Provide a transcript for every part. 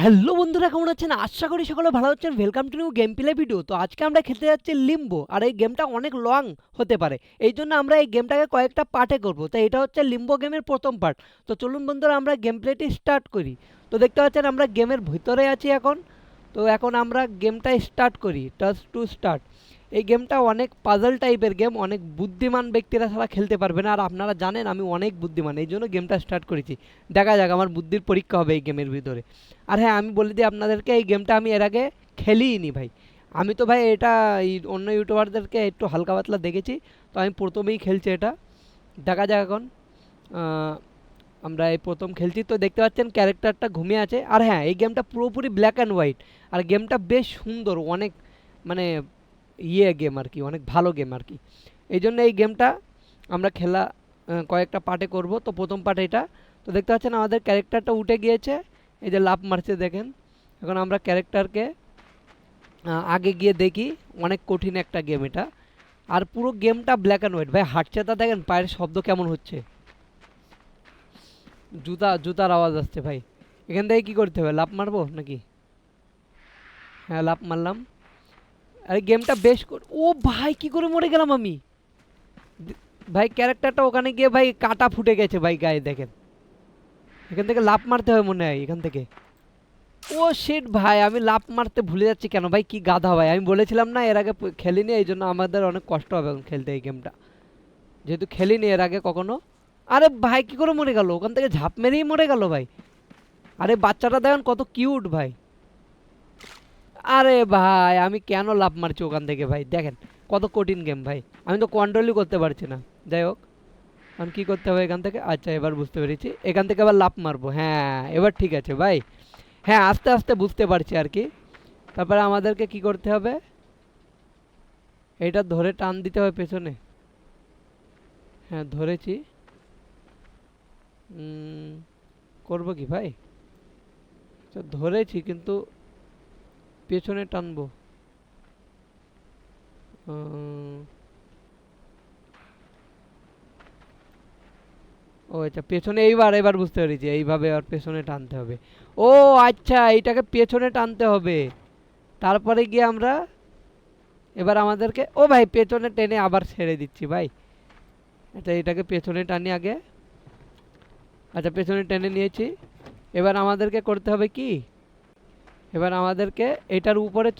Hello বন্ধুরা, কেমন আছেন? আশা করি সকলে ভালো হচ্ছেন welcome to new game play video তো আজকে আমরা খেলতে যাচ্ছি লিম্বো আর এই গেমটা অনেক লং হতে পারে। এই জন্য আমরা এই গেমটাকে কয়েকটা পার্টে করব। তো এটা হচ্ছে লিম্বো গেমের প্রথম পার্ট তো চলুন বন্ধুরা, আমরা গেম প্লেটি স্টার্ট করি। তো দেখতে পাচ্ছেন, আমরা গেমের ভিতরে আছি এখন। তো এখন আমরা গেমটা স্টার্ট করি। টাচ টু স্টার্ট এই গেমটা অনেক পাজল টাইপের গেম, অনেক বুদ্ধিমান ব্যক্তিরা ছাড়া খেলতে পারবে না। আর আপনারা জানেন আমি অনেক বুদ্ধিমান, এই জন্য গেমটা স্টার্ট করেছি। দেখা যাক, আমার বুদ্ধির পরীক্ষা হবে এই গেমের ভিতরে। আর হ্যাঁ আমি বলে দিই আপনাদেরকে, এই গেমটা আমি এর আগে খেলিনি ভাই। আমি তো ভাই এটা অন্য ইউটিউবারদেরকে একটু হালকা পাতলা দেখেছি, তো আমি প্রথমেই খেলছি এটা। দেখা যাক এখন আমরা এই প্রথম খেলছি। তো দেখতে পাচ্ছেন ক্যারেক্টারটা ঘুমিয়ে আছে। আর হ্যাঁ এই গেমটা পুরোপুরি ব্ল্যাক অ্যান্ড হোয়াইট আর গেমটা বেশ সুন্দর, অনেক মানে ইয়ে গেম আর কি, অনেক ভালো গেম আর কি। এই জন্য এই গেমটা আমরা খেলা কয়েকটা পার্টে করব। তো প্রথম পার্ট এটা। তো দেখতে পাচ্ছেন আমাদের ক্যারেক্টারটা উঠে গিয়েছে। এই যে লাভ মারছে দেখেন। এখন আমরা ক্যারেক্টারকে আগে গিয়ে দেখি। অনেক কঠিন একটা গেম এটা। আর পুরো গেমটা ব্ল্যাক অ্যান্ড হোয়াইট ভাই, হাঁটছে তা দেখেন, পায়ের শব্দ কেমন হচ্ছে। জুতা, জুতার আওয়াজ আসছে ভাই। এখান থেকে কী করতে হবে? লাভ মারবো নাকি? হ্যাঁ লাভ মারলাম। আরে গেমটা বেশ কর- ও ভাই, কি করে মরে গেলাম আমি? ভাই, ক্যারেক্টারটা ওখানে গিয়ে ভাই কাটা ফুটে গেছে ভাই গায়ে, দেখেন। এখান থেকে লাফ মারতে হয় মনে হয়, এখান থেকে। ও শিট ভাই, আমি লাফ মারতে ভুলে যাচ্ছি কেন? ভাই, কি গাধা ভাই। আমি বলেছিলাম না, এর আগে খেলিনি, এই জন্য আমাদের অনেক কষ্ট হবে এখন খেলতে এই গেমটা। যেহেতু খেলিনি এর আগে কখনো। আরে ভাই, কি করে মরে গেল? ওখান থেকে ঝাঁপ মেরেই মরে গেল ভাই। আরে বাচ্চাটা দেখেন কত কিউট ভাই। আরে ভাই, আমি কেন লাভ মারছি ওখান থেকে ভাই? দেখেন, কত কঠিন গেম ভাই। আমি তো কন্ট্রোলই করতে পারছি না। যাই হোক, এখন কী করতে হবে এখান থেকে? আচ্ছা এবার বুঝতে পেরেছি। এখান থেকে আবার লাফ মারবো। হ্যাঁ এবার ঠিক আছে ভাই। হ্যাঁ আস্তে আস্তে বুঝতে পারছি আর কি। তারপরে আমাদেরকে কি করতে হবে? এটা ধরে টান দিতে হবে পেছনে। হ্যাঁ ধরেছি। করব কি ভাই? তো ধরেছি, কিন্তু পেছনে টানবো। ও আচ্ছা পেছনে এইবার, এবার বুঝতে পেরেছি, এইভাবে আর পেছনে টানতে হবে। ও আচ্ছা এইটাকে পেছনে টানতে হবে। তারপরে গিয়ে আমরা এবার আমাদেরকে, ও ভাই, পেছনে টেনে আবার ছেড়ে দিচ্ছি ভাই। আচ্ছা এটাকে পেছনে টানি আগে। আচ্ছা পেছনে টেনে নিয়েছি। এবার আমাদেরকে করতে হবে কি? এবার আমাদেরকে এটার উপরে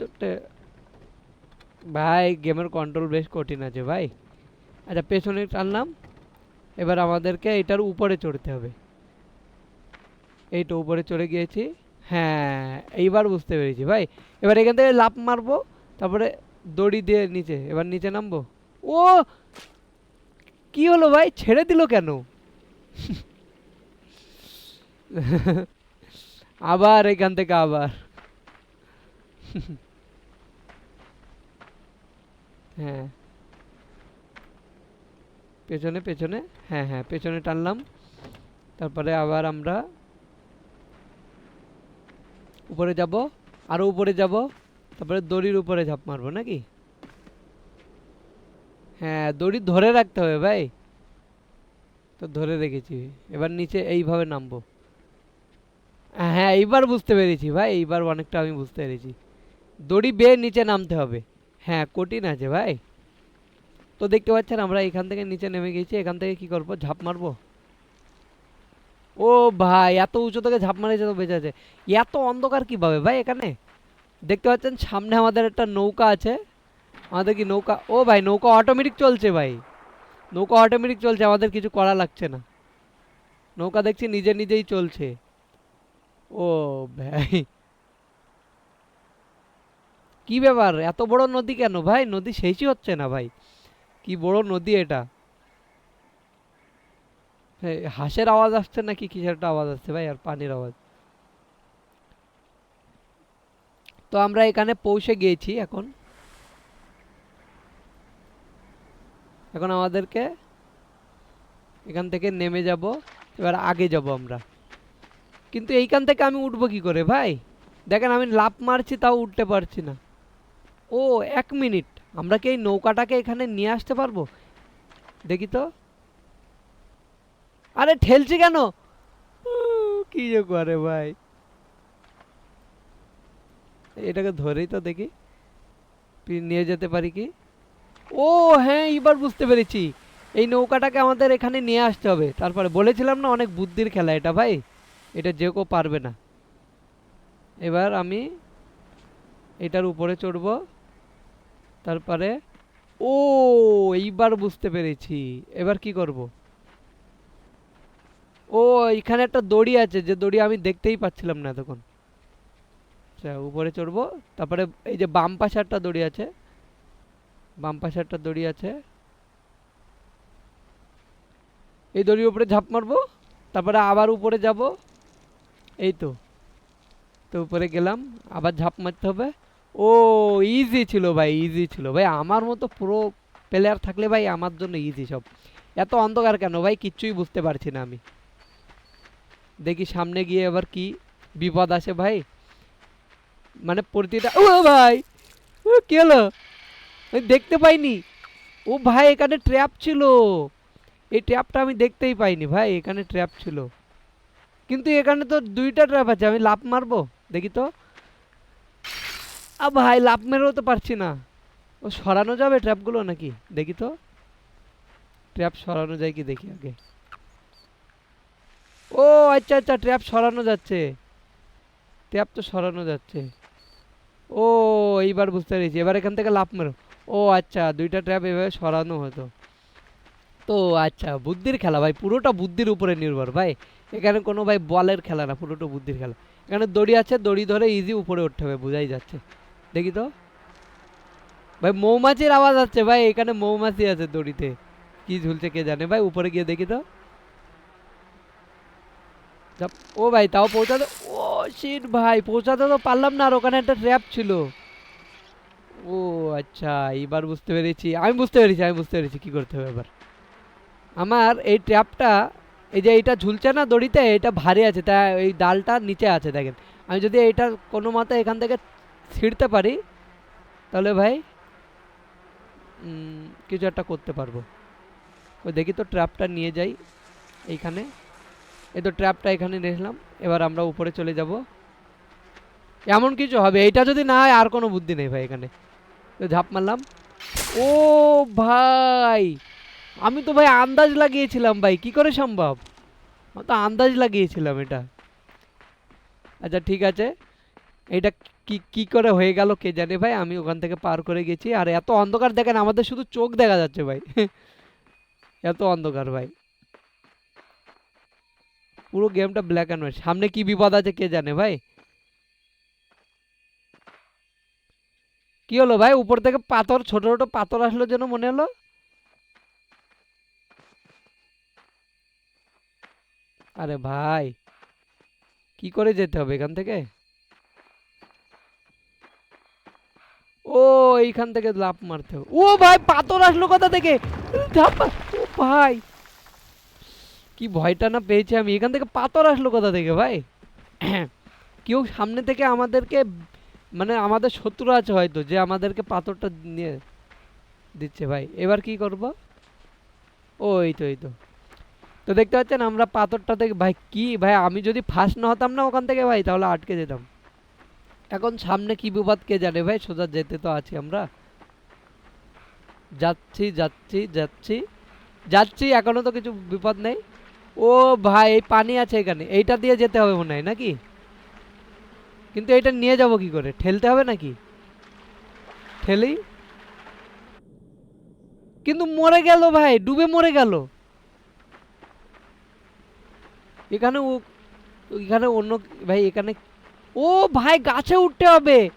ভাই গেমের কন্ট্রোল বেশ কঠিন আছে ভাই। আচ্ছা পেছনে টানলাম এবার আমাদেরকে এটার উপরে চড়তে হবে। এইটা উপরে চড়ে গিয়েছি। হ্যাঁ এইবার বুঝতে পেরেছি ভাই। এবার এখান থেকে লাফ মারবো, তারপরে দড়ি দিয়ে নিচে, এবার নিচে নামবো। ও! কি হলো ভাই? ছেড়ে দিল কেন? আবার এখান থেকে আবার। হ্যাঁ। পেছনে পেছনে? হ্যাঁ হ্যাঁ পেছনে টানলাম। তারপরে আবার আমরা উপরে যাব, আরও উপরে যাব। তারপরে দড়ির উপরে ঝাঁপ মারবো নাকি? হ্যাঁ দড়ি ধরে রাখতে হবে ভাই। তো ধরে রেখেছি। এবার নিচে এইভাবে নামবো। হ্যাঁ এইবার বুঝতে পেরেছি ভাই, এইবার অনেকটা আমি বুঝতে পেরেছি। দড়ি বেয়ে নিচে নামতে হবে। হ্যাঁ কঠিন আছে ভাই। তো দেখতে পাচ্ছেন আমরা এখান থেকে নিচে নেমে গেছি। এখান থেকে কি করব? ঝাঁপ মারবো? ও ভাই, এত উঁচু থেকে ঝাঁপ মারেছে তো বেঁচে আছে। এত অন্ধকার কীভাবে ভাই এখানে? দেখতে পাচ্ছেন সামনে আমাদের একটা নৌকা আছে। আমাদের কি নৌকা? ও ভাই, নৌকা অটোমেটিক চলছে ভাই। নৌকা অটোমেটিক চলছে, আমাদের কিছু করা লাগছে না। নৌকা দেখছি নিজে নিজেই চলছে। ও ভাই। কি ব্যাপার? এত বড় নদী কেন ভাই? নদী শেষই হচ্ছে না ভাই। কি বড় নদী এটা? হাঁসের আওয়াজ আসছে নাকি? কিসের আওয়াজ আসছে ভাই? আর পানির আওয়াজ। তো আমরা এখানে পৌঁছে গিয়েছি এখন। এখন আমাদেরকে এখান থেকে নেমে যাব। এবার আগে যাব আমরা। কিন্তু এইখান থেকে আমি উঠবো কি করে ভাই? দেখেন আমি লাফ মারছি, তাও উঠতে পারছি না। ও, এক মিনিট। আমরা কি এই নৌকাটাকে এখানে নিয়ে আসতে পারব? দেখি তো। আরে, ঠেলছি কেন? কি যে করে ভাই। এটাকে ধরেই তো দেখি। নিয়ে যেতে পারি কি? ও হ্যাঁ এবার বুঝতে পেরেছি। এই নৌকাটাকে আমাদের এখানে নিয়ে আসতে হবে। তারপরে বলেছিলাম না, অনেক বুদ্ধির খেলা এটা ভাই। এটা যে কেউ পারবে না। এবার আমি এটার উপরে চড়বো। তারপরে, ও, এইবার বুঝতে পেরেছি। এবার কি করব? ও এখানে একটা দড়ি আছে, যে দড়ি আমি দেখতেই পাচ্ছিলাম না তখন আচ্ছা উপরে চড়বো, তারপরে এই যে বাম পাশে একটা দড়ি আছে, বাম পাশে একটা দড়ি আছে। এই দড়ির উপরে ঝাঁপ মারবো, তারপরে আবার উপরে যাব। এই তো তো উপরে গেলাম, আবার ঝাঁপ মারতে হবে। ও ইজি ছিল ভাই ইজি ছিল। ভাই, আমার মতো পুরো প্লেয়ার থাকলে ভাই আমার জন্য ইজি সব। এত অন্ধকার কেন ভাই? কিচ্ছুই বুঝতে পারছি না আমি। দেখি সামনে গিয়ে এবার কি বিপদ আসে ভাই। মানে প্রতিটা, ও ভাই, ও, কি হলো? আমি দেখতে পাইনি। ও ভাই, এখানে ট্র্যাপ ছিল। এই ট্র্যাপটা আমি দেখতেই পাইনি ভাই, এখানে ট্র্যাপ ছিল। কিন্তু এখানে তো দুইটা ট্র্যাপ আছে, আমি লাফ মারবো? দেখি তো। আ ভাই, লাফ মেরেও তো পারছি না। ও সরানো যাবে ট্র্যাপগুলো নাকি? দেখি তো। ট্র্যাপ সরানো যায় কি দেখি আগে। ও আচ্ছা আচ্ছা ট্র্যাপ সরানো যাচ্ছে। ট্র্যাপ তো সরানো যাচ্ছে। ও, এইবার বুঝতে পেরেছি। এবার এখান থেকে লাভ মেরো। ও আচ্ছা দুইটা ট্র্যাপ এভাবে সরানো হতো। তো আচ্ছা বুদ্ধির খেলা ভাই, পুরোটা বুদ্ধির উপরে নির্ভর ভাই। এখানে কোনো ভাই বলের খেলা না, পুরোটা বুদ্ধির খেলা। এখানে দড়ি আছে, দড়ি ধরে ইজি উপরে উঠতে হবে, বোঝাই যাচ্ছে। দেখি তো। ভাই, মৌমাছির আওয়াজ আসছে, ভাই, এখানে মৌমাছি আছে দড়িতে। কি ঝুলছে কে জানে, ভাই, উপরে গিয়ে দেখি তো। ও ভাই, তাও পৌঁছাতে, ও শিট ভাই, পৌঁছাতে তো পারলাম না, আর ওখানে একটা ট্র্যাপ ছিল। ও আচ্ছা এইবার বুঝতে পেরেছি। আমি বুঝতে পেরেছি, আমি বুঝতে পেরেছি, কি করতে হবে এবার। আমার এই ট্র্যাপটা এই যে এটা ঝুলছে না দড়িতে, এটা ভারী আছে, তা এই ডালটা নিচে আছে, দেখেন। আমি যদি এইটা কোনো মতে এখান থেকে ছিঁড়তে পারি, তাহলে ভাই কিছু একটা করতে পারব। ওই দেখি তো ট্র্যাপটা নিয়ে যাই এইখানে। এই তো ট্র্যাপটা এখানে নিলাম এবার আমরা উপরে চলে যাব। এমন কিছু হবে, এইটা যদি না হয় আর কোনো বুদ্ধি নেই ভাই এখানে। তো ঝাঁপ মারলাম। ও ভাই, আমি তো ভাই আন্দাজ লাগিয়েছিলাম ভাই, কি করে সম্ভব? আমি তো আন্দাজ লাগিয়েছিলাম এটা। আচ্ছা ঠিক আছে। এটা কি কি করে হয়ে গেল কে জানে ভাই? আমি ওখান থেকে পার করে গেছি। আর এত অন্ধকার দেখেন, আমাদের শুধু চোখ দেখা যাচ্ছে ভাই। এত অন্ধকার ভাই। পুরো গেমটা ব্ল্যাক অ্যান্ড হোয়াইট সামনে কি বিপদ আছে কে জানে ভাই? কি হলো ভাই? উপর থেকে পাথর, ছোট ছোট পাথর আসলো যেন মনে হলো? আরে ভাই, কি করে যেতে হবে এখান থেকে? ও, এইখান থেকে লাফ মারতে ও ভাই, পাথর আসলো কোথা থেকে? ও ভাই, কি ভয়টা না পেয়েছি আমি। এখান থেকে পাথর আসলো কোথা থেকে ভাই? কেউ সামনে থেকে আমাদেরকে মানে আমাদের শত্রু আছে হয়তো, যে আমাদেরকে পাথরটা নিয়ে দিচ্ছে ভাই। এবার কি করব? ও, এই তো এই তো। তো দেখতে পাচ্ছেন আমরা পাথরটা থেকে ভাই, কি? ভাই, আমি যদি ফার্স্ট না হতাম না ওখান থেকে ভাই, তাহলে আটকে যেতাম। এখন সামনে কি বিপদ, কে জানে? ভাই, সোজা যেতে তো আছি আমরা। যাচ্ছি যাচ্ছি যাচ্ছি। যাচ্ছি, এখনও তো কিছু বিপদ নেই। ও ভাই, এই পানি আছে এখানে। এইটা দিয়ে যেতে হবে মনে হয়, নাকি? কিন্তু এটা নিয়ে যাব কি করে? ঠেলতে হবে নাকি? ঠেলেই কিন্তু মরে গেল ভাই, ডুবে মরে গেল। এখানে এখানে অন্য, ভাই, এখানে ও ভাই, গাছে উঠতে হবে।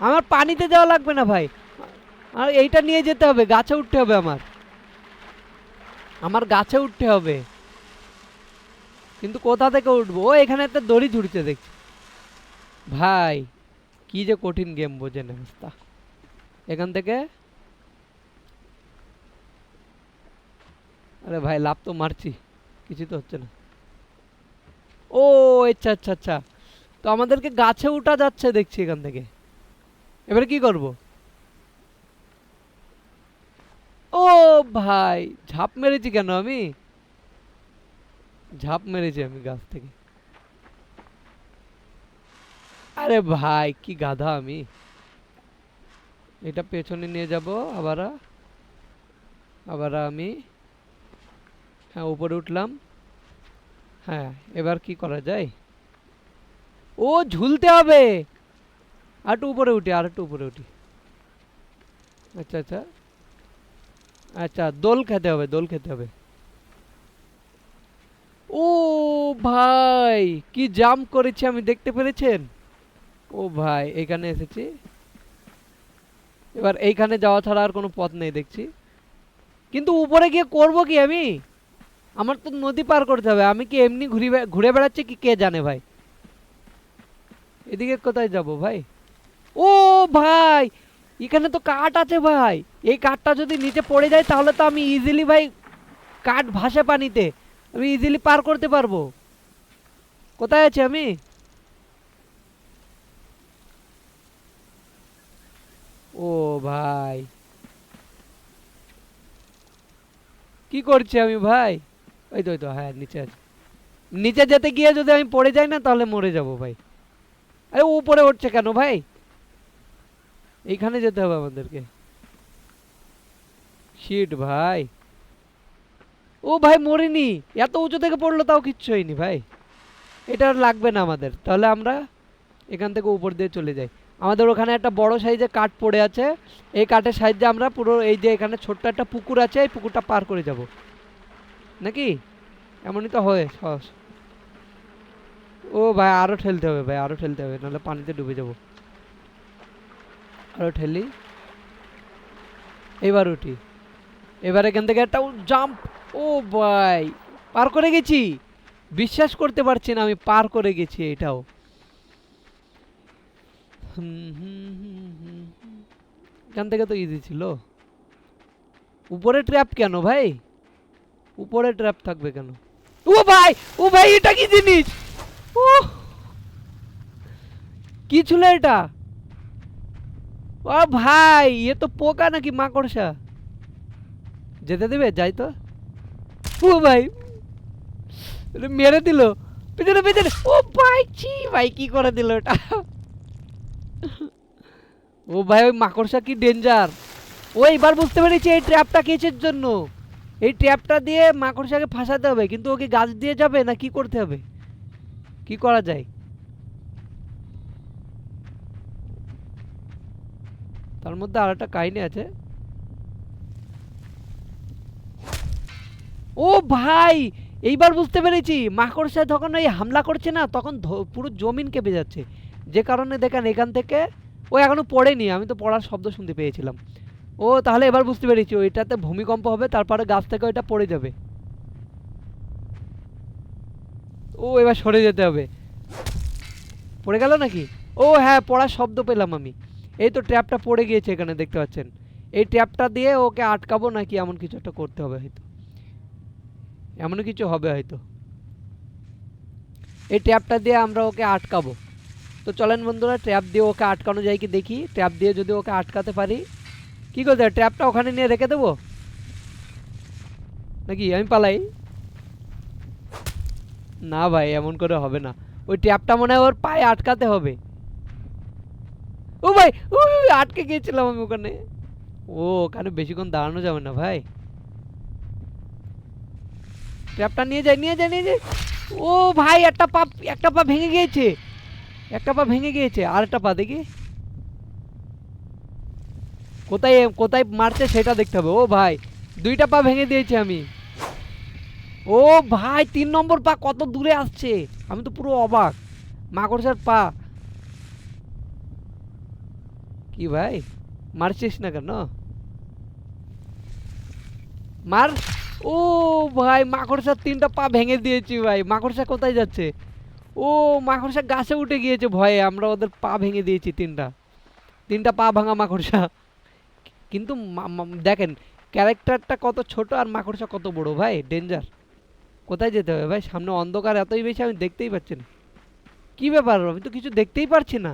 আমার পানিতে যাওয়া লাগবে না ভাই। আর এইটা নিয়ে যেতে হবে, গাছে উঠতে হবে আমার। আমার গাছে উঠতে হবে। কিন্তু কোথা থেকে উঠবো? ও, এখানে একটা দড়ি ঝুড়িতে দেখছি। ভাই, কি যে কঠিন গেম বোঝেন অবস্থা। এখান থেকে? আরে ভাই লাভ তো মারছি। কিছু তো হচ্ছে না। ও আচ্ছা আচ্ছা আচ্ছা। তো আমাদেরকে গাছে উঠা যাচ্ছে দেখছি এখান থেকে। এবারে কি করব? ও ভাই, ঝাঁপ মেরেছি কেন আমি? ঝাঁপ মেরেছি আমি গাছ থেকে। আরে ভাই, কি গাধা আমি। এটা পেছনে নিয়ে যাব, আবার আবার আমি। হ্যাঁ উপরে উঠলাম। হ্যাঁ এবার কি করা যায়? ও ঝুলতে হবে। আর একটু উপরে উঠি আর একটু উপরে উঠি। আচ্ছা আচ্ছা। আচ্ছা দোল খেতে হবে, দোল খেতে হবে। ও ভাই, কি জাম্প করেছি আমি দেখতে পেরেছেন? ও ভাই, এখানে এসেছি। এবার এইখানে যাওয়া ছাড়া আর কোনো পথ নেই দেখছি। কিন্তু উপরে গিয়ে করব কি আমি? আমার তো নদী পার করতে হবে। আমি কি এমনি ঘুরে ঘুরে বেড়াচ্ছি কি কে জানে ভাই? এদিকে কোথায় যাব ভাই? ও ভাই, এখানে তো কাঠ আছে ভাই। এই কাঠটা যদি নিচে পড়ে যায়, তাহলে তো আমি ইজিলি ভাই কাঠ ভাসে পানিতে। আমি ইজিলি পার করতে পারব। কোথায় আছি আমি? ও ভাই। কি করছি আমি ভাই? ওই তো ওই তো হ্যাঁ নিচে আছে। নিচে যেতে গিয়ে যদি আমি পড়ে যাই না, তাহলে মরে যাব ভাই। আরে উপরে উঠছে কেন ভাই? এইখানে যেতে হবে আমাদেরকে। শিট ভাই। ও ভাই, মরিনি। এত উঁচু থেকে পড়ল তাও কিচ্ছু হয়নি ভাই। এটা লাগবে না আমাদের। তাহলে আমরা এখান থেকে উপর দিয়ে চলে যাই। আমাদের ওখানে একটা বড় সাইজে কাঠ পড়ে আছে। এই কাঠের সাহায্যে আমরা পুরো এই যে এখানে ছোট্ট একটা পুকুর আছে, এই পুকুরটা পার করে যাব। নাকি? এমনই তো হয়, সহজ। ও ভাই, আরও ঠেলতে হবে ভাই, আরও ঠেলতে হবে, নাহলে পানিতে ডুবে যাব। আরও ঠেলি। এবার উঠি। এবার এখান থেকে একটা জাম্প ও ভাই, পার করে গেছি। বিশ্বাস করতে পারছি না, আমি পার করে গেছি এটাও। এখান থেকে তো ইজি ছিল। উপরে ট্র্যাপ কেন ভাই? উপরে ট্র্যাপ থাকবে কেন? ও ভাই ও ভাই, এটা কি জিনিস? কি ছিল এটা? ও ভাই, এ তো পোকা নাকি মাকড়সা? যেতে দেবে? যাই তো। ও ভাই মেরে দিল। পেছনে পেছনে। ও ভাই, ছি ভাই, কি করে দিল এটা? ও ভাই, ওই মাকড়সা কি ডেঞ্জার ও এবার বুঝতে পেরেছি এই ট্র্যাপটা কেচের জন্য? এই ট্র্যাপটা দিয়ে মাকড়সাকে ফাঁসাতে হবে, কিন্তু ওকে গাছ দিয়ে যাবে না কি করতে হবে? কি করা যায়? তার মধ্যে আর একটা কাহিনী আছে। ও ভাই, এইবার বুঝতে পেরেছি। মাকড়সা যখন ওই হামলা করছে না, তখন পুরো জমিন কেঁপে যাচ্ছে যে কারণে দেখেন এখান থেকে ও এখনও পড়েনি, আমি তো পড়ার শব্দ শুনতে পেয়েছিলাম। ও তাহলে এবার বুঝতে পেরেছি, ওইটাতে ভূমিকম্প হবে, তারপরে গাছ থেকে ওইটা পড়ে যাবে। ও, এবার সরে যেতে হবে। পড়ে গেল নাকি? ও হ্যাঁ পড়ার শব্দ পেলাম আমি। এই তো ট্র্যাপটা পড়ে গিয়েছে এখানে, দেখতে পাচ্ছেন। এই ট্র্যাপটা দিয়ে ওকে আটকাবো নাকি এমন কিছু একটা করতে হবে হয়তো? এমন কিছু হবে হয়তো। এই ট্র্যাপটা দিয়ে আমরা ওকে আটকাবো। তো চলেন বন্ধুরা, ট্র্যাপ দিয়ে ওকে আটকানো যায় কি দেখি? ট্র্যাপ দিয়ে যদি ওকে আটকাতে পারি, কি করতে হবে? ট্র্যাপটা ওখানে নিয়ে রেখে দেবো? নাকি আমি পালাই? না ভাই, এমন করে হবে না। ওই ট্র্যাপটা মনে হয় ওর পায়ে আটকাতে হবে। ও ভাই, ও আটকে গিয়েছিলাম আমি ওখানে। ও, ওখানে বেশিক্ষণ দাঁড়ানো যাবে না ভাই। ট্র্যাপটা নিয়ে যায় নিয়ে যায় নিয়ে যায় ও ভাই, একটা পা একটা পা ভেঙে গিয়েছে। একটা পা ভেঙে গিয়েছে, আর একটা পা দেখি। কোথায় কোথায় মারছে সেটা দেখতে হবে। ও ভাই, দুইটা পা ভেঙে দিয়েছি আমি। ও ভাই, তিন নম্বর পা কত দূরে আসছে? আমি তো পুরো অবাক। মাকড়সার পা। কি ভাই? মারছিস না কেন? মার। ও ভাই মাকড়সার তিনটা পা ভেঙে দিয়েছি ভাই। মাকড়সা কোথায় যাচ্ছে? ও মাকড়সা গাছে উঠে গিয়েছে ভয়ে। আমরা ওদের পা ভেঙে দিয়েছি তিনটা। তিনটা পা ভাঙা মাকড়সা কিন্তু দেখেন ক্যারেক্টারটা কত ছোট আর মাকড়সা কত বড় ভাই। ডেঞ্জার কোথায় যেতে হবে? ভাই, সামনে অন্ধকার, এতই বেশি আমি দেখতেই পাচ্ছি না। কি ব্যাপার? আমি তো কিছু দেখতেই পারছি না।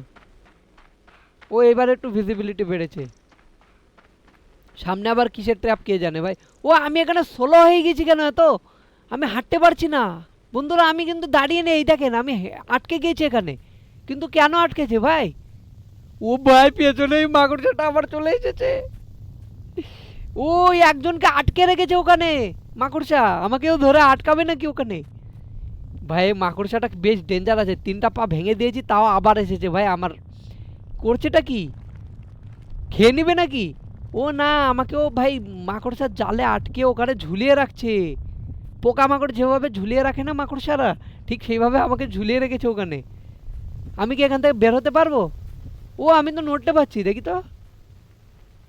ও এবার একটু ভিজিবিলিটি বেড়েছে। সামনে আবার কিসের ট্র্যাপ কে জানে ভাই? ও, আমি এখানে সোলো হয়ে গেছি কেন এত? আমি হাঁটতে পারছি না। বন্ধুরা, আমি কিন্তু দাঁড়িয়ে নেই দেখেন, আমি আটকে গিয়েছি এখানে। কিন্তু কেন আটকেছে ভাই? ও ভাই, পেছনেই মাকড়সাটা আবার চলে এসেছে। ওই একজনকে আটকে রেখেছে ওখানে। মাকড়সা, আমাকেও ধরে আটকাবে নাকি ওখানে? ভাই, মাকড়সাটা বেশ ডেঞ্জার আছে। তিনটা পা ভেঙে দিয়েছি, তাও আবার এসেছে। ভাই, আমার করছেটা কি? খেয়ে নিবে নাকি? ও না, আমাকেও ভাই, মাকড়সার জালে আটকে ওখানে ঝুলিয়ে রাখছে। পোকামাকড় যেভাবে ঝুলিয়ে রাখে না মাকড়সারা, ঠিক সেইভাবে আমাকে ঝুলিয়ে রেখেছে ওখানে। আমি কি এখান থেকে বের হতে পারব? ও, আমি তো নড়তে পারছি, দেখি তো।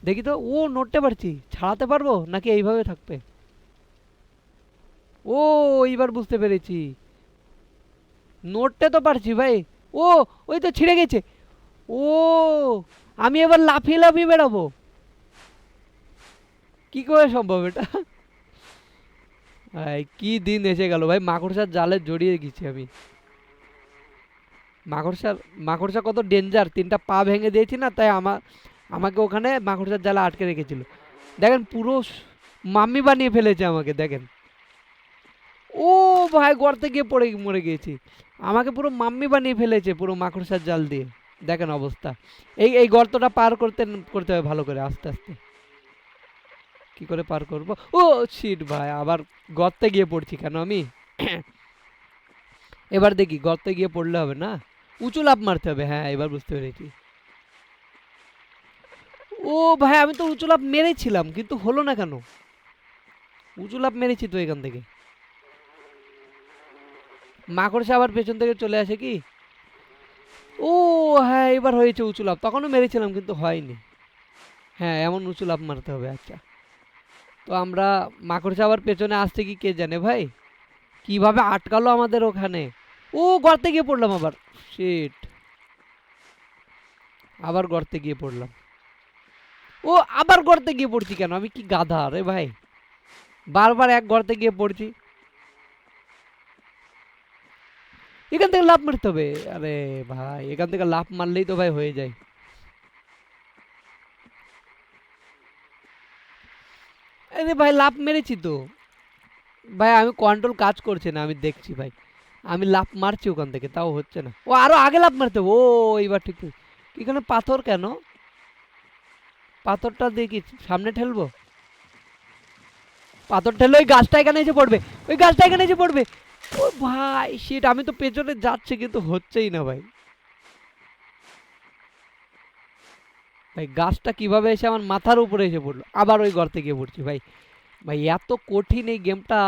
দেখি তো, ও নড়তে পারছি। ছাড়াতে পারব নাকি এইভাবে থাকবে? ও, এইবার বুঝতে পেরেছি। নড়তে তো পারছি ভাই। ও, ওই তো ছিঁড়ে গেছে। ও, আমি এবার লাফিয়ে লাফিয়ে বেড়াবো। কি করে সম্ভব এটা? কি দিন এসে গেল ভাই, মাকড়সার জালে জড়িয়ে গেছি আমি। মাকড়সার, মাকড়সা কত ডেঞ্জার তিনটা পা ভেঙে দিয়েছি না, তাই আমার আমাকে ওখানে মাকড়সার জালে আটকে রেখেছিল। দেখেন পুরো মাম্মি বানিয়ে ফেলেছে আমাকে, দেখেন। ও ভাই গর্তে গিয়ে পড়ে, মরে গিয়েছি আমাকে পুরো মাম্মি বানিয়ে ফেলেছে পুরো মাকড়সার জাল দিয়ে। দেখেন অবস্থা। এই এই গর্তটা পার করতে করতে হবে ভালো করে, আস্তে আস্তে। কি করে পার করব? ও শিট ভাই, আবার গর্তে গিয়ে পড়ছি কেন আমি? এবার দেখি, গর্তে গিয়ে পড়লে হবে না? উঁচু লাফ মারতে হবে হ্যাঁ এবার বুঝতে পেরেছি। ও ভাই, আমি তো উঁচু লাফ মেরেছিলাম, কিন্তু হলো না কেন? উঁচু লাফ মেরেছি তো এখান থেকে। মাকড়সা আবার পেছন থেকে চলে আসে কি? ও হ্যাঁ এবার হয়েছে উঁচু লাফ। তখনও মেরেছিলাম, কিন্তু হয়নি। হ্যাঁ এমন উঁচু লাফ মারতে হবে আচ্ছা। তো আমরা মাকড়সা আবার পেছনে আসছে কি, কে জানে ভাই? কীভাবে আটকালো আমাদের ওখানে? ও, গর্তে গিয়ে পড়লাম আবার। শিট আবার গর্তে গিয়ে পড়লাম। ও, আবার গর্তে গিয়ে পড়ছি কেন? আমি কি গাধা রে ভাই? বারবার এক গর্তে গিয়ে পড়ছি। এখান থেকে লাফ মারতে হবে। আরে ভাই, এখান থেকে লাফ মারলেই তো ভাই হয়ে যায়। আরে ভাই, লাফ মেরেছি তো। ভাই, আমি কন্ট্রোল কাজ করছে না, আমি দেখছি ভাই। আমি লাফ মারছি ওখান থেকে, তাও হচ্ছে না। ও, আরও আগে লাফ মারতে। ও, এইবার ঠিক। এখানে পাথর কেন? পাথরটা দেখি সামনে ঠেলবো? পাথর ঠেলে ওই গাছটা এখানে এসে পড়বে। ওই গাছটা এখানে এসে পড়বে। ও ভাই সেটা আমি তো পেছনে যাচ্ছি কিন্তু হচ্ছেই না ভাই। ভাই, গাছটা কীভাবে এসে আমার মাথার উপরে এসে পড়ল? আবার ওই গর্তে গিয়ে পড়ছি ভাই। ভাই, এত কঠিন এই গেমটা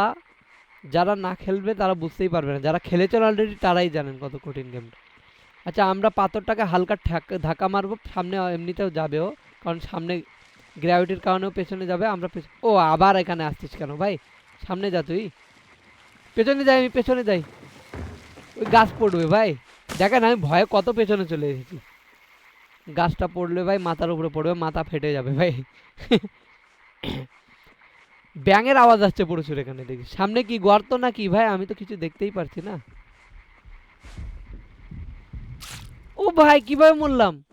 যারা না খেলবে তারা বুঝতেই পারবে না। যারা খেলেছেন অলরেডি তারাই জানেন কত কঠিন গেমটা আচ্ছা আমরা পাথরটাকে হালকা ধাক্কা মারবো, সামনে এমনিতেও যাবেও, কারণ সামনে গ্র্যাভিটির কারণেও পেছনে যাবে, আমরা ও, আবার এখানে আসছিস কেন ভাই? সামনে যা তুই। পেছনে যাই, আমি পেছনে যাই। ওই গাছ পড়বে ভাই। দেখেন, আমি ভয়ে কত পেছনে চলে এসেছি। গাছটা পড়লে ভাই, মাথার উপরে পড়বে, মাথা ফেটে যাবে ভাই। ব্যাঙের আওয়াজ আসছে প্রচুর এখানে, দেখি। সামনে কি গর্ত না কি ভাই? আমি তো কিছু দেখতেই পারছি না। ও ভাই, কীভাবে মরলাম?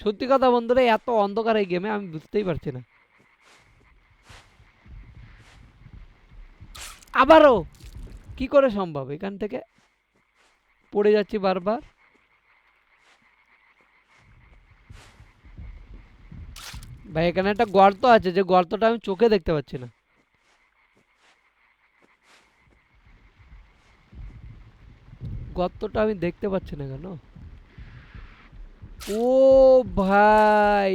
সত্যি কথা বন্ধুরা, এত অন্ধকার এই গেমে আমি বুঝতেই পারছি না। আবারও কি করে সম্ভব? এখান থেকে পড়ে যাচ্ছি বারবার। ভাই, এখানে একটা গর্ত আছে, যে গর্তটা আমি চোখে দেখতে পাচ্ছি না। গর্তটা আমি দেখতে পাচ্ছি না কেন? ও ভাই,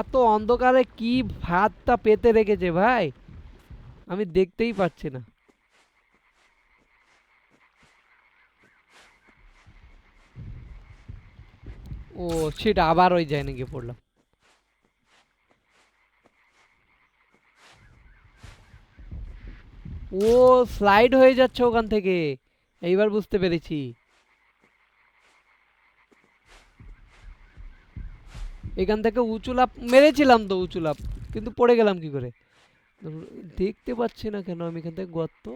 এত অন্ধকারে কি ভাতটা পেতে রেখেছে ভাই? আমি দেখতেই পাচ্ছি না। ও সেটা আবার ওই জায়গায় গিয়ে পড়লাম। ও স্লাইড হয়ে যাচ্ছে ওখান থেকে। এইবার বুঝতে পেরেছি। এখান থেকে উঁচু মেরেছিলাম তো উঁচু কিন্তু পড়ে গেলাম কি করে? দেখতে পাচ্ছি না কেন আমি এখান থেকে গর্ত?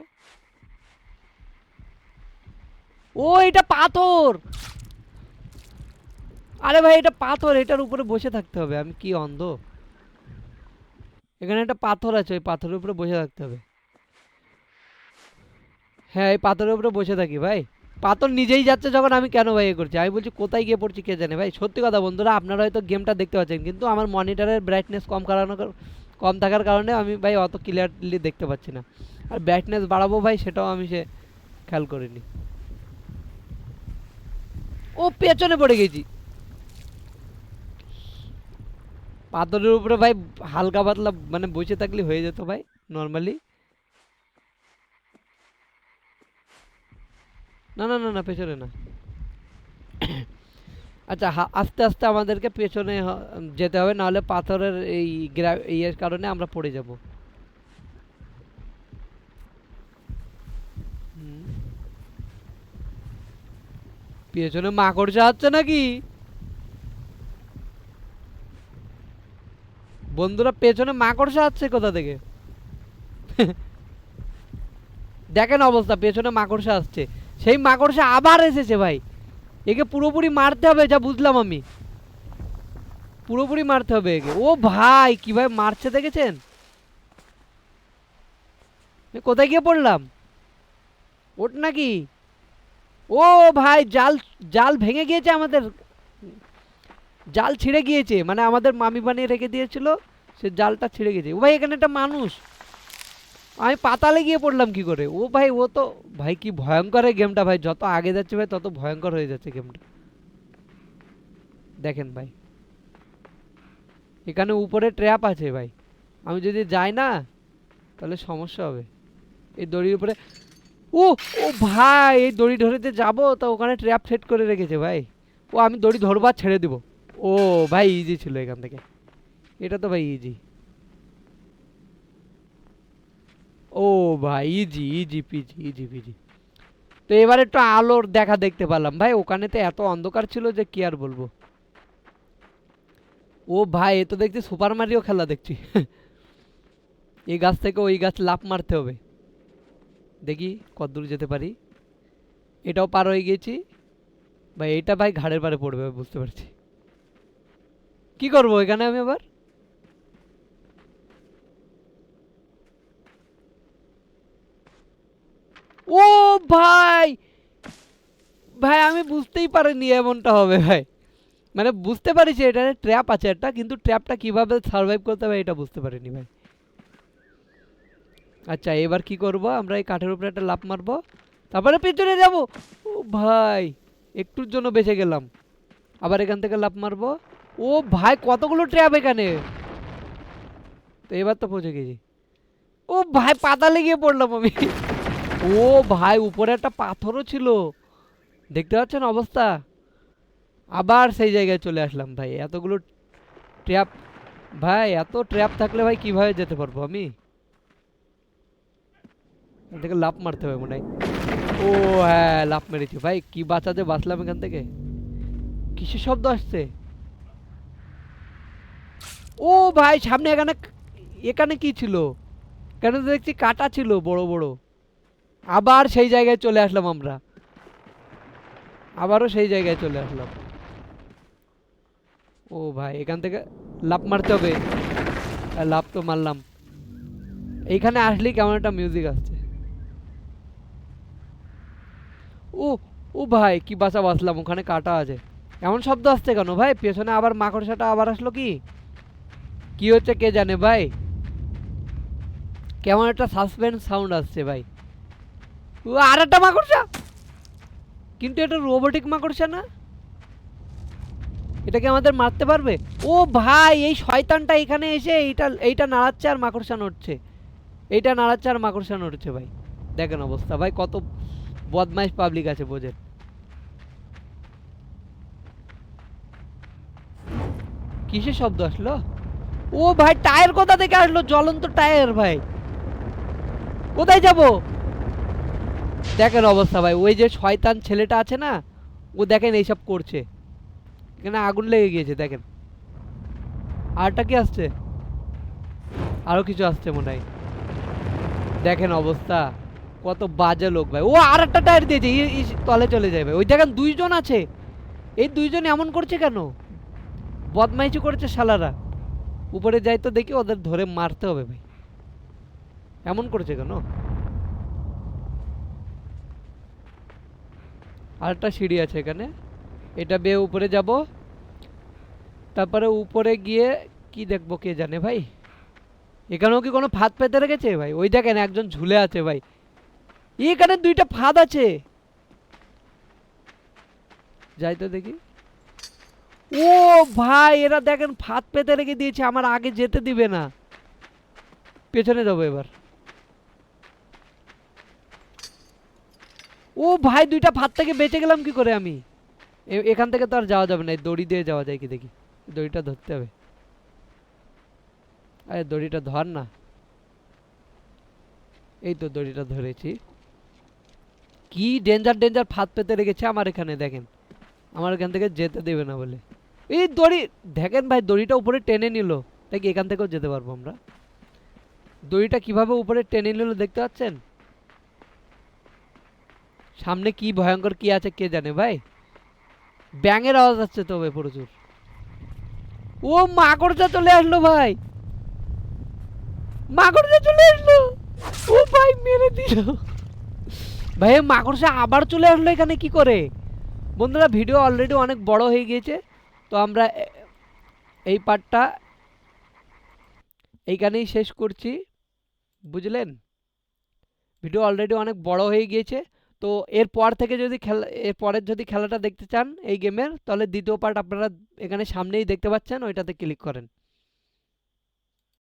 ও, এটা পাথর! আরে ভাই, এটা পাথর, এটার উপরে বসে থাকতে হবে। আমি কি অন্ধ? এখানে একটা পাথর আছে, ওই পাথরের উপরে বসে থাকতে হবে। হ্যাঁ এই পাথরের উপরে বসে থাকি ভাই। পাথর নিজেই যাচ্ছে যখন আমি কেন ভাই এ করছি? আমি বলছি, কোথায় গিয়ে পড়ছি কে জানে ভাই? সত্যি কথা বন্ধুরা, আপনারা হয়তো গেমটা দেখতে পাচ্ছেন, কিন্তু আমার মনিটরের ব্রাইটনেস কম কারণে, কম থাকার কারণে আমি ভাই অত ক্লিয়ারলি দেখতে পাচ্ছি না। আর ব্রাইটনেস বাড়াবো ভাই, সেটাও আমি সে খেয়াল করিনি। ও পেছনে পড়ে গেছি। পাথরের উপরে ভাই হালকা পাতলা মানে বসে থাকলে হয়ে যেত ভাই নর্মালি না না না না, পেছনে না। আচ্ছা আস্তে আস্তে আমাদেরকে পেছনে যেতে হবে, নাহলে পাথরের এই গ্রা, ইয়ের কারণে আমরা পড়ে যাব। পেছনে মাকড়সা হচ্ছে নাকি? বন্ধুরা, পেছনে মাকড়সা আছে কোথা থেকে? দেখেন অবস্থা, পেছনে মাকড়সা আসছে। সেই মাকড়সা আবার এসেছে ভাই। একে পুরোপুরি মারতে হবে, যা বুঝলাম আমি। পুরোপুরি মারতে হবে একে। ও ভাই কীভাবে মারছে দেখেছেন? কোথায় গিয়ে পড়লাম? ওট নাকি? ও ভাই, জাল জাল ভেঙে গিয়েছে আমাদের জাল ছিঁড়ে গিয়েছে মানে আমাদের মামি বানিয়ে রেখে দিয়েছিল, সে জালটা ছিঁড়ে গেছে ও ভাই, এখানে একটা মানুষ। আমি পাতালে গিয়ে পড়লাম কি করে? ও ভাই, ও তো, ভাই, কি ভয়ঙ্কর এই গেমটা ভাই। যত আগে যাচ্ছে ভাই, তত ভয়ঙ্কর হয়ে যাচ্ছে গেমটা। দেখেন ভাই। এখানে উপরে ট্র্যাপ আছে ভাই। আমি যদি যাই না, তাহলে সমস্যা হবে। এই দড়ির উপরে ও ও ভাই, এই দড়ি ধরে যে যাব, তো ওখানে ট্র্যাপ সেট করে রেখেছে ভাই। ও, আমি দড়ি ধরবার ছেড়ে দিব। ও ভাই ইজি ছিল এখান থেকে। এটা তো ভাই ইজি ও ভাই easy easy peasy easy peasy তো এবার একটু আলোর দেখা দেখতে পেলাম ভাই, ওখানে তো এত অন্ধকার ছিল যে কি আর বলব? ও ভাই, এ তো দেখছি সুপার মারিও খেলা দেখছি। এই গাছ থেকে ওই গাছ লাফ মারতে হবে। দেখি কতদূর যেতে পারি। এটাও পার হয়ে গেছি ভাই, এইটা ভাই ঘাড়ের পারে পড়বে, বুঝতে পারছি। কি করব এখানে আমি আবার? ও ভাই! ভাই, আমি বুঝতেই পারিনি এমনটা হবে, ভাই। মানে বুঝতে পারিছি, এটা ট্র্যাপ আছে একটা, কিন্তু ট্র্যাপটা কীভাবে সার্ভাইভ করতে হবে এটা বুঝতে পারিনি, ভাই। আচ্ছা এবার কি করব, আমরা এই কাঠের উপরে একটা লাফ মারবো, তারপরে পেছনে যাব। ও ভাই, একটুর জন্য বেঁচে গেলাম। আবার এখান থেকে লাফ মারবো। ও ভাই, কতগুলো ট্র্যাপ এখানে? তো এবার তো পৌঁছে গেছি। ও ভাই পাতালে গিয়ে পড়লাম আমি। ও ভাই, উপরে একটা পাথরও ছিল। দেখতে পাচ্ছেন অবস্থা? আবার সেই জায়গায় চলে আসলাম ভাই। এতগুলো ট্র্যাপ ভাই, এত ট্র্যাপ থাকলে ভাই কীভাবে যেতে পারব আমি? থেকে লাফ মারতে হবে মনে হয়। ও হ্যাঁ লাফ মেরেছি। ভাই, কি বাঁচাতে বাঁচলাম এখান থেকে? কিসের শব্দ আসছে? ও ভাই, সামনে এখানে এখানে কি ছিল? কেন দেখছি কাটা ছিল বড় বড়। আবার সেই জায়গায় চলে আসলাম আমরা। আবারও সেই জায়গায় চলে আসলাম। ও ভাই, এখান থেকে লাফ মারতে হবে। লাফ তো মারলাম। এইখানে আসলেই কেমন একটা মিউজিক আসছে। ও ও ভাই, কি বাসা বাঁচলাম ওখানে কাটা আছে। এমন শব্দ আসছে কেন ভাই? পেছনে আবার মাকড়সাটা আবার আসলো কি? কি হচ্ছে কে জানে ভাই? কেমন একটা সাসপেন্স সাউন্ড আসছে ভাই। ও, আর একটা মাকড়সা? কিন্তু এটা রোবোটিক মাকড়সা না? এটাকে আমাদের মারতে পারবে? ও ভাই, এই শয়তানটা এখানে এসে এইটা এইটা নাড়াচ্ছে আর মাকড়সা নড়ছে। এইটা নাড়াচ্ছে আর মাকড়সা নড়ছে ভাই। দেখেন অবস্থা ভাই, কত বদমাইশ পাবলিক আছে বোঝেন। কিসের শব্দ আসলো? ও ভাই, টায়ার কোথা থেকে আসলো? জ্বলন্ত টায়ার ভাই। কোথায় যাব? দেখেন অবস্থা ভাই, ওই যে শয়তান ছেলেটা আছে না, ও দেখেন এইসব করছে। এখানে আগুন লেগে গিয়েছে, দেখেন। আরটা কি আসছে? আরও কিছু আসছে মনে হয়। দেখেন অবস্থা, কত বাজে লোক ভাই। ও আর একটা টায়ার দিয়েছে তলে চলে যাবে ওই দেখেন দুইজন আছে। এই দুইজন এমন করছে কেন? বদমাইশি করেছে শালারা। উপরে যাই তো দেখি, ওদের ধরে মারতে হবে ভাই। এমন করেছে কেন? আরেকটা সিঁড়ি আছে এখানে। এটা বেয়ে উপরে যাব। তারপরে উপরে গিয়ে কি দেখব কে জানে ভাই? এখানেও কি কোনো ফাঁদ পেতে রেখেছে ভাই? ওই দেখেন একজন ঝুলে আছে ভাই। এখানে দুইটা ফাঁদ আছে। যাই তো দেখি। ও ভাই, এরা দেখেন ফাঁদ পেতে রেখে দিয়েছে, আমার আগে যেতে দিবে না। পেছনে যাব এবার। ও ভাই, দুইটা ফাঁদ থেকে বেঁচে গেলাম কি করে আমি? এখান থেকে তো আর যাওয়া যাবে না দড়ি দিয়ে যাওয়া যায় কি দেখি। দড়িটা ধরতে হবে। আরে, দড়িটা ধর না। এই তো দড়িটা ধরেছি। কি ডেঞ্জার ডেঞ্জার ফাঁদ পেতে রেখেছে আমার এখানে, দেখেন। আমার এখান থেকে যেতে দেবে না বলে। এই দড়ি, দেখেন ভাই, দড়িটা উপরে টেনে নিল। নাকি এখান থেকেও যেতে পারব আমরা। দড়িটা কীভাবে উপরে টেনে নিল দেখতে পাচ্ছেন? সামনে কি ভয়ঙ্কর কি আছে কে জানে ভাই? ব্যাঙের আওয়াজ আসছে তবে প্রচুর। ও, মাকড়সা চলে আসলো ভাই। মাকড়সা চলে আসলো। ও ভাই, মেরে দিল। ভাই, মাকড়সা আবার চলে আসলো এখানে কি করে? বন্ধুরা, ভিডিও অলরেডি অনেক বড় হয়ে গিয়েছে। তো আমরা এই পার্টটা এইখানেই শেষ করছি, বুঝলেন? ভিডিও অলরেডি অনেক বড় হয়ে গিয়েছে, তো এরপর থেকে যদি খেলা, এরপরের যদি খেলাটা দেখতে চান এই গেমের তাহলে দ্বিতীয় পার্ট আপনারা এখানে সামনেই দেখতে পাচ্ছেন, ওইটাতে ক্লিক করেন।